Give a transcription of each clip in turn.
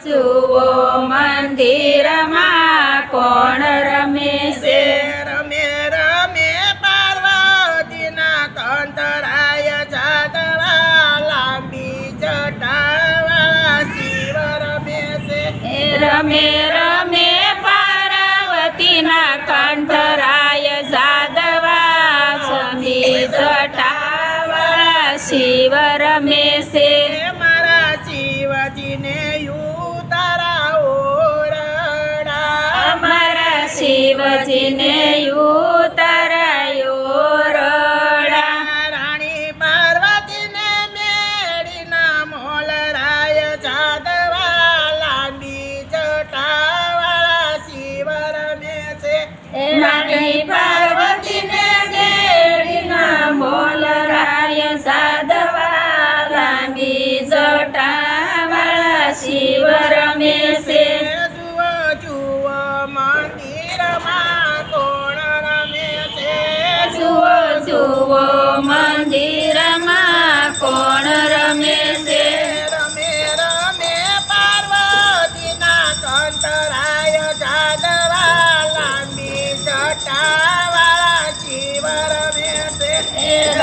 જુઓ મંદિરમાં કોણ રમે છે રમે રમે પાર્વતીના કંતરાય જાદવા લાંબી જટાવા શિવ રમે છે એ રમે રમે પાર્વતીના કંઠરાય જાદવા સમી જટાવાળા શિવ રમે છે sinei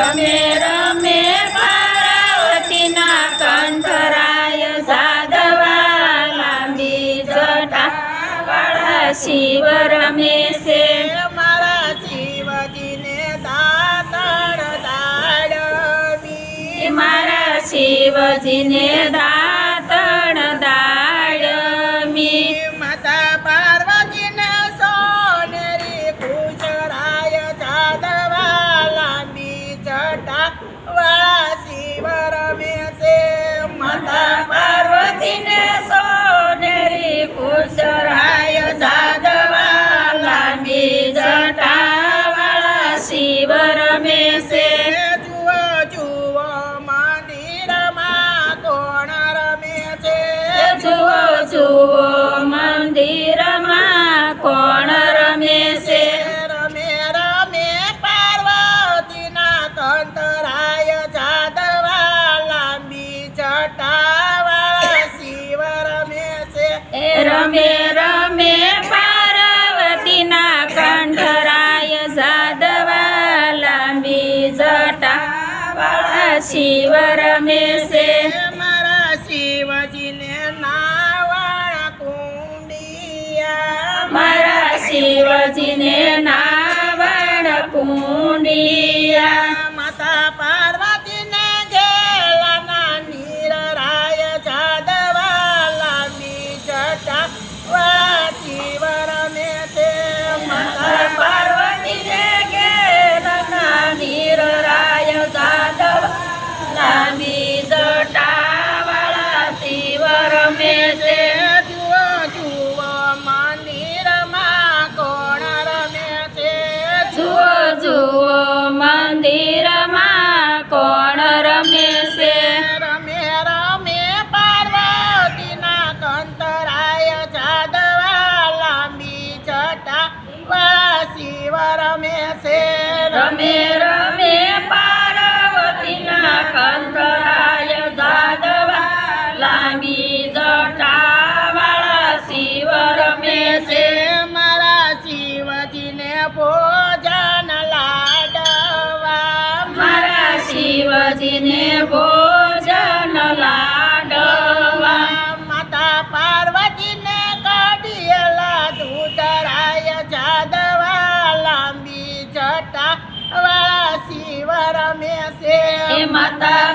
રમે રમે પાર્વતીના કંઠરાય સાધવા લાંબી જટાવાળા શિવ રમે છે મારા શિવજીને દાતણ દાડવી મારા શિવજીને દાતણ দিনে રમે રમે પાર્વતીના કંઠરાય સાધવા લાંબી જટાવાળા શિવ રમે છે મારા શિવજીને નાવાળા કુંડિયા. મારા શિવજીને નાવણ કુંડિયા. શિવજીને ભોજન લાડવા. માતા પાર્વતીને કાઢિયેલા દૂધરાય જાદવા. લાંબી જટા વાળા શિવર મેસે માતા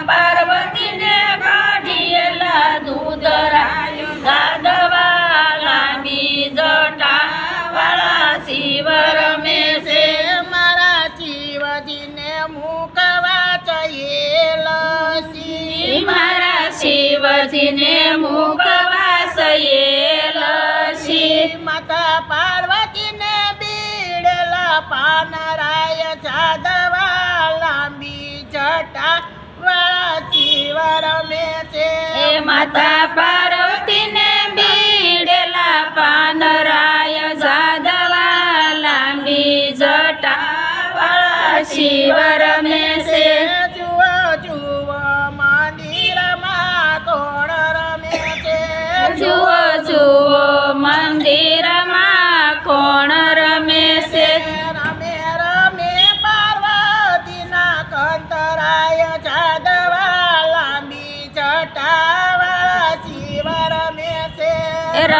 माता पार्वतीने बीडला पानराय जाधवा लांबी जटा वळाची वरमेचे माता पार्वतीने बीडला पानराय जाधवा लांबी जटा वळाची वरमे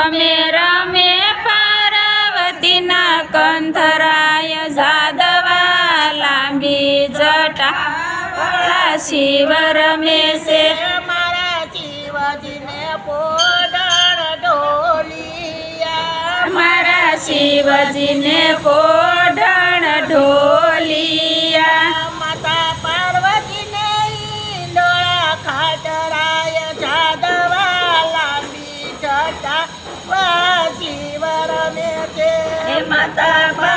રમે રમે પાર્વતીના કંથરાય જાદવા લાંબી જટા. શિવ રમે રમેશે. મારા શિવજીને પોડાણ ઢોલિયા. મારા શિવજીને પો My time.